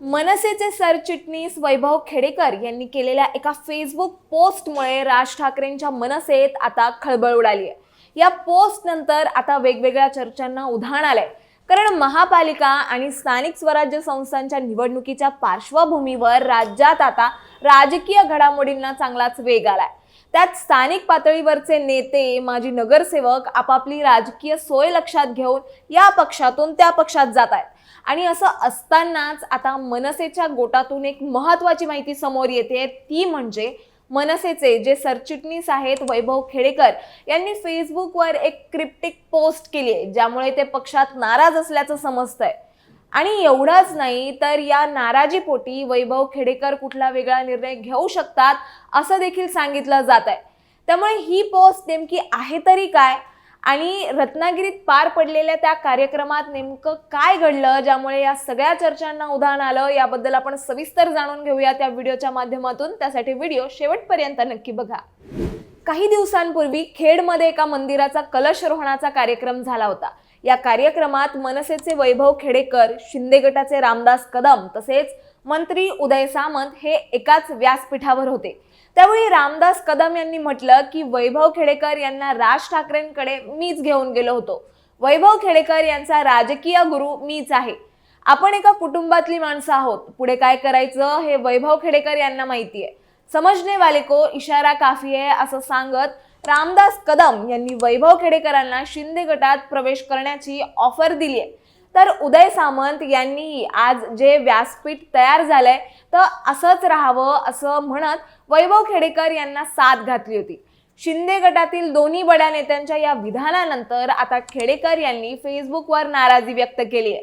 मनसेचे सरचिटणीस वैभव खेडेकर यांनी केलेल्या एका फेसबुक पोस्टमुळे राज ठाकरेंच्या मनसेत आता खळबळ उडाली आहे. या पोस्ट नंतर आता वेगवेगळ्या चर्चांना उधाण आलंय. कारण महापालिका आणि स्थानिक स्वराज्य संस्थांच्या निवडणुकीच्या पार्श्वभूमीवर राज्यात आता राजकीय घडामोडींना चांगलाच वेग आलाय. त्यात स्थानिक पातळीवरचे नेते माजी नगरसेवक आपापली राजकीय सोय लक्षात घेऊन या पक्षातून त्या पक्षात जात आहेत. आणि असं असतानाच आता मनसेच्या गोटातून एक महत्वाची माहिती समोर येते. ती म्हणजे मनसेचे जे सरचिटणीस आहेत वैभव खेडेकर यांनी फेसबुकवर एक क्रिप्टिक पोस्ट केली आहे ज्यामुळे ते पक्षात नाराज असल्याचं समजतंय. आणि एवढंच नाही तर या नाराजीपोटी वैभव खेडेकर कुठला वेगळा निर्णय घेऊ शकतात असं देखील सांगितलं जात आहे. त्यामुळे ही पोस्ट नेमकी आहे तरी काय? आणि रत्नागिरीत पार पडलेल्या त्या कार्यक्रमात नेमकं काय घडलं ज्यामुळे या सगळ्या चर्चांना उदाहरण आलं याबद्दल आपण सविस्तर जाणून घेऊया त्या व्हिडिओच्या माध्यमातून. त्यासाठी व्हिडिओ शेवटपर्यंत नक्की बघा. काही दिवसांपूर्वी खेडमध्ये एका मंदिराचा कलशरोहणाचा कार्यक्रम झाला होता. या कार्यक्रमात मनसेचे वैभव खेडेकर शिंदे गटाचे रामदास कदम तसेच मंत्री उदय सामंत हे एकाच व्यासपीठावर होते. त्यावेळी रामदास कदम यांनी म्हटलं की वैभव खेडेकर यांना राज ठाकरेंकडे मीच घेऊन गेलो होतो. वैभव खेडेकर यांचा राजकीय गुरु मीच आहे. आपण एका कुटुंबातली माणसं आहोत. पुढे काय करायचं हे वैभव खेडेकर यांना माहिती आहे समजणे वाले को इशारा काफी आहे असं सांगत रामदास कदम यांनी वैभव खेडेकरांना शिंदे गटात प्रवेश करण्याची ऑफर दिली आहे तर उदय सामंत यांनीही आज जे व्यासपीठ तयार झालंय तर असंच राहावं असं म्हणत वैभव खेडेकर यांना साथ घातली होती. शिंदे गटातील दोन्ही बड्या नेत्यांच्या या विधानानंतर आता खेडेकर यांनी फेसबुकवर नाराजी व्यक्त केली आहे.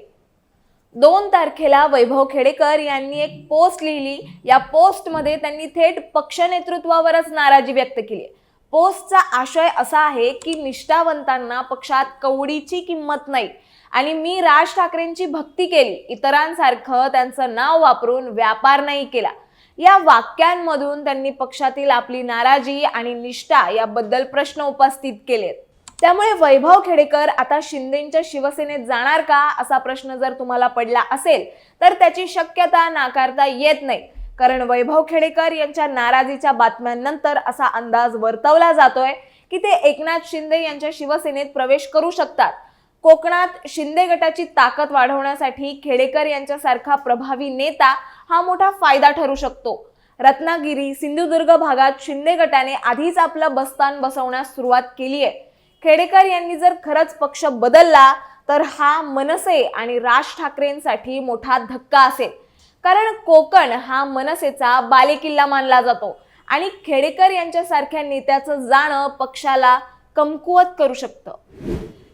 दोन तारखेला वैभव खेडेकर यांनी एक पोस्ट लिहिली. या पोस्टमध्ये त्यांनी थेट पक्ष नेतृत्वावरच नाराजी व्यक्त केली आहे. पोस्टचा आशय असा आहे की निष्ठावंतांना पक्षात कवडीची किंमत नाही. आणि मी राज ठाकरेंची भक्ती केली. इतरांसारखं त्यांचं नाव वापरून व्यापार नाही केला. या वाक्यांमधून त्यांनी पक्षातील आपली नाराजी आणि निष्ठा याबद्दल प्रश्न उपस्थित केलेत. त्यामुळे वैभव खेडेकर आता शिंदेच्या शिवसेनेत जाणार का असा प्रश्न जर तुम्हाला पडला असेल तर त्याची शक्यता नाकारता येत नाही. कारण वैभव खेडेकर यांच्या नाराजीच्या बातम्यांनंतर असा अंदाज वर्तवला जातोय की ते एकनाथ शिंदे यांच्या शिवसेनेत प्रवेश करू शकतात. कोकणात शिंदे गटाची ताकद वाढवण्यासाठी खेडेकर यांच्यासारखा प्रभावी नेता हा मोठा फायदा ठरू शकतो. रत्नागिरी सिंधुदुर्ग भागात शिंदे गटाने आधीच आपलं बस्तान बसवण्यास सुरुवात केली आहे खेडेकर यांनी जर खरंच पक्ष बदलला तर हा मनसे आणि राज ठाकरेंसाठी मोठा धक्का असेल. कारण कोकण हा मनसेचा बालेकिल्ला मानला जातो. आणि खेडेकर यांच्यासारख्या नेत्याचं जाणं पक्षाला कमकुवत करू शकतं.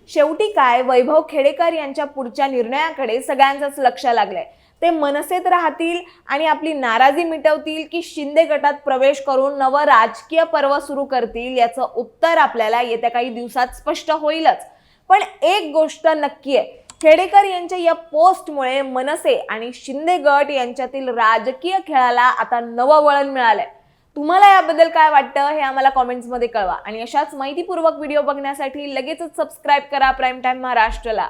शेवटी काय वैभव खेडेकर यांच्या पुढच्या निर्णयाकडे सगळ्यांचंच लक्ष लागलंय. ते मनसेत राहतील आणि आपली नाराजी मिटवतील की शिंदे गटात प्रवेश करून नवं राजकीय पर्व सुरू करतील याचं उत्तर आपल्याला येत्या काही दिवसात स्पष्ट होईलच. पण एक गोष्ट नक्की आहे खेडेकर यांच्या या पोस्टमुळे मनसे आणि शिंदे गट यांच्यातील राजकीय खेळाला आता नवं वळण मिळालंय. तुम्हाला याबद्दल काय वाटतं हे आम्हाला कॉमेंट्समध्ये कळवा. आणि अशाच माहितीपूर्वक व्हिडिओ बघण्यासाठी लगेचच सबस्क्राईब करा प्राईम टाईम महाराष्ट्रला.